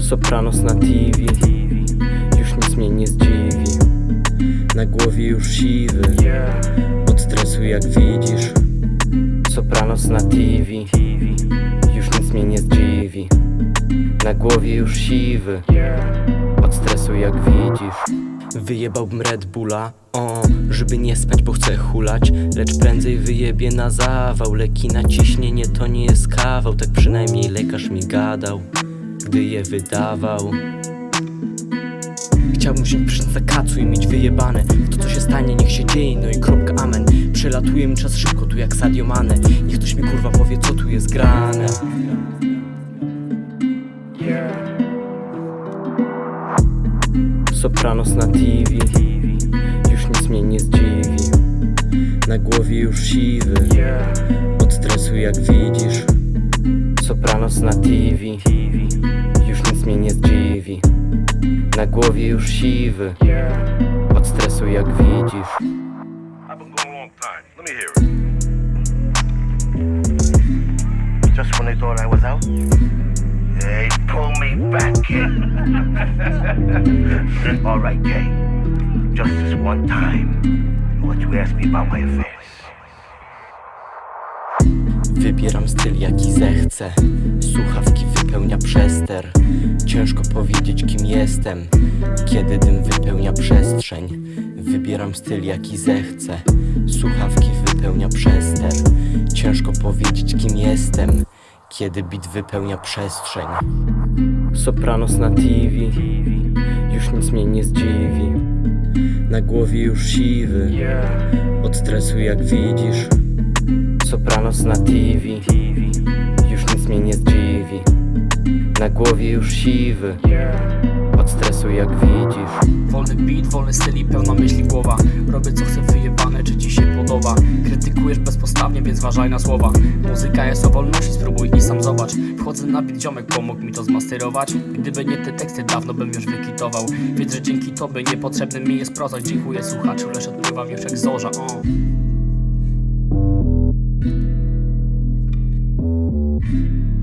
Sopranos na TV Już nic mnie nie zdziwi. Na głowie już siwy. Od stresu jak widzisz. Sopranos na TV Już nic mnie nie zdziwi. Na głowie już siwy. Od stresu jak widzisz. Wyjebałbym Red Bulla żeby nie spać, bo chcę hulać. Lecz prędzej wyjebie na zawał Leki na ciśnienie to nie jest kawał. Tak przynajmniej lekarz mi gadał Gdy je wydawał. Chciałbym wziąć na kacu i mieć wyjebane. To co się stanie, niech się dzieje, no i kropka amen. Przelatuje mi czas szybko tu jak Sadio Mane. Niech ktoś mi kurwa powie co tu jest grane. Sopranos na TV głowie już siwy Od stresu jak widzisz Sopranos na TV Już nic mnie nie zdziwi Na głowie już siwy Od stresu jak widzisz. Just when they thought I was out, they pull me back in. All right, Kay. Just this one time. What you asked me about my affairs. Wybieram styl jaki zechcę. Słuchawki wypełnia przester. Ciężko powiedzieć kim jestem Kiedy dym wypełnia przestrzeń. Wybieram styl jaki zechcę. Słuchawki wypełnia przester. Ciężko powiedzieć kim jestem Kiedy bit wypełnia przestrzeń. Sopranos na TV Już nic mnie nie zdziwi. Na głowie już siwy. Od stresu jak widzisz Sopranos na TV Już nic mnie nie zdziwi. Na głowie już siwy. Od stresu jak widzisz. Wolny beat, wolny styl i pełna myśli głowa. Robię co chcę wyjebane, czy ci się podoba. Krytykujesz bezpostawnie, więc uważaj na słowa. Muzyka jest o wolności, spróbuj i sam zobacz. Wchodzę na beat, ziomek pomógł mi to zmasterować. Gdyby nie te teksty, dawno bym już wykitował. Wiedz, że dzięki tobie niepotrzebny mi jest proza Dziękuję słuchaczu, lecz odpływam już jak zorza. O. Thank you.